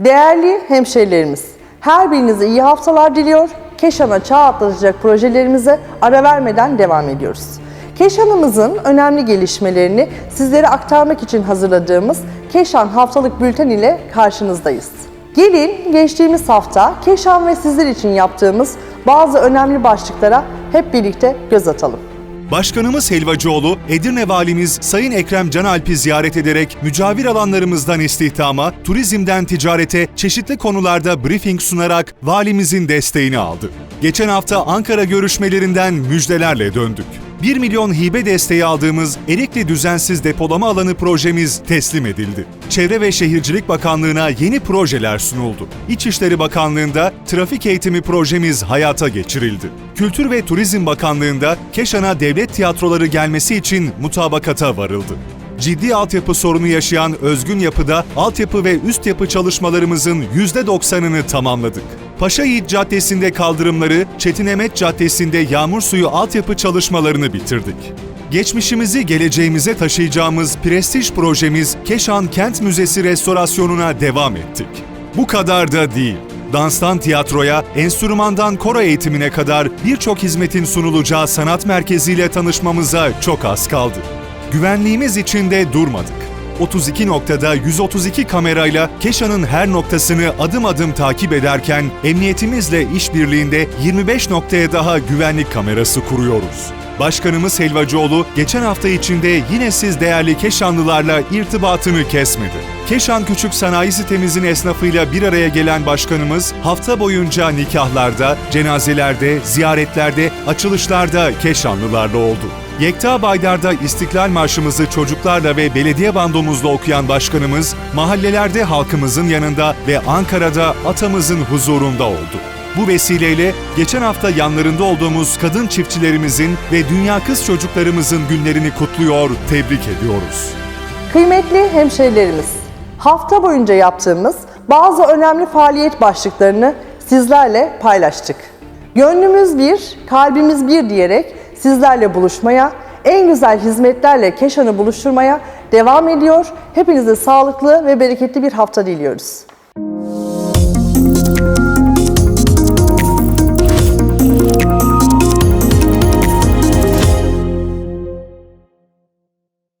Değerli hemşehrilerimiz, her birinize iyi haftalar diliyor. Keşan'a çağ atlatacak projelerimize ara vermeden devam ediyoruz. Keşan'ımızın önemli gelişmelerini sizlere aktarmak için hazırladığımız Keşan Haftalık Bülten ile karşınızdayız. Gelin geçtiğimiz hafta Keşan ve sizler için yaptığımız bazı önemli başlıklara hep birlikte göz atalım. Başkanımız Helvacıoğlu, Edirne Valimiz Sayın Ekrem Canalp'i ziyaret ederek mücavir alanlarımızdan istihdama, turizmden ticarete çeşitli konularda briefing sunarak valimizin desteğini aldı. Geçen hafta Ankara görüşmelerinden müjdelerle döndük. 1 milyon hibe desteği aldığımız Erikli Düzensiz Depolama Alanı projemiz teslim edildi. Çevre ve Şehircilik Bakanlığı'na yeni projeler sunuldu. İçişleri Bakanlığı'nda trafik eğitimi projemiz hayata geçirildi. Kültür ve Turizm Bakanlığı'nda Keşan'a devlet tiyatroları gelmesi için mutabakata varıldı ciddi altyapı sorunu yaşayan Özgün Yapı'da altyapı ve üst yapı çalışmalarımızın %90'ını tamamladık. Paşa Yiğit Caddesi'nde kaldırımları, Çetin Emet Caddesi'nde yağmur suyu altyapı çalışmalarını bitirdik. Geçmişimizi geleceğimize taşıyacağımız prestij projemiz Keşan Kent Müzesi restorasyonuna devam ettik. Bu kadar da değil. Danstan tiyatroya, enstrümandan koro eğitimine kadar birçok hizmetin sunulacağı sanat merkeziyle tanışmamıza çok az kaldı. Güvenliğimiz için de durmadık. 32 noktada 132 kamerayla Keşan'ın her noktasını adım adım takip ederken emniyetimizle işbirliğinde 25 noktaya daha güvenlik kamerası kuruyoruz. Başkanımız Helvacıoğlu geçen hafta içinde yine siz değerli Keşanlılarla irtibatını kesmedi. Keşan Küçük Sanayi Sitemizin esnafıyla bir araya gelen başkanımız hafta boyunca nikahlarda, cenazelerde, ziyaretlerde, açılışlarda Keşanlılarla oldu. Yekta Baydar'da İstiklal Marşımızı çocuklarla ve belediye bandomuzla okuyan başkanımız, mahallelerde halkımızın yanında ve Ankara'da atamızın huzurunda oldu. Bu vesileyle geçen hafta yanlarında olduğumuz kadın çiftçilerimizin ve dünya kız çocuklarımızın günlerini kutluyor, tebrik ediyoruz. Kıymetli hemşehrilerimiz, hafta boyunca yaptığımız bazı önemli faaliyet başlıklarını sizlerle paylaştık. Gönlümüz bir, kalbimiz bir diyerek sizlerle buluşmaya, en güzel hizmetlerle Keşan'ı buluşturmaya devam ediyor. Hepinize sağlıklı ve bereketli bir hafta diliyoruz.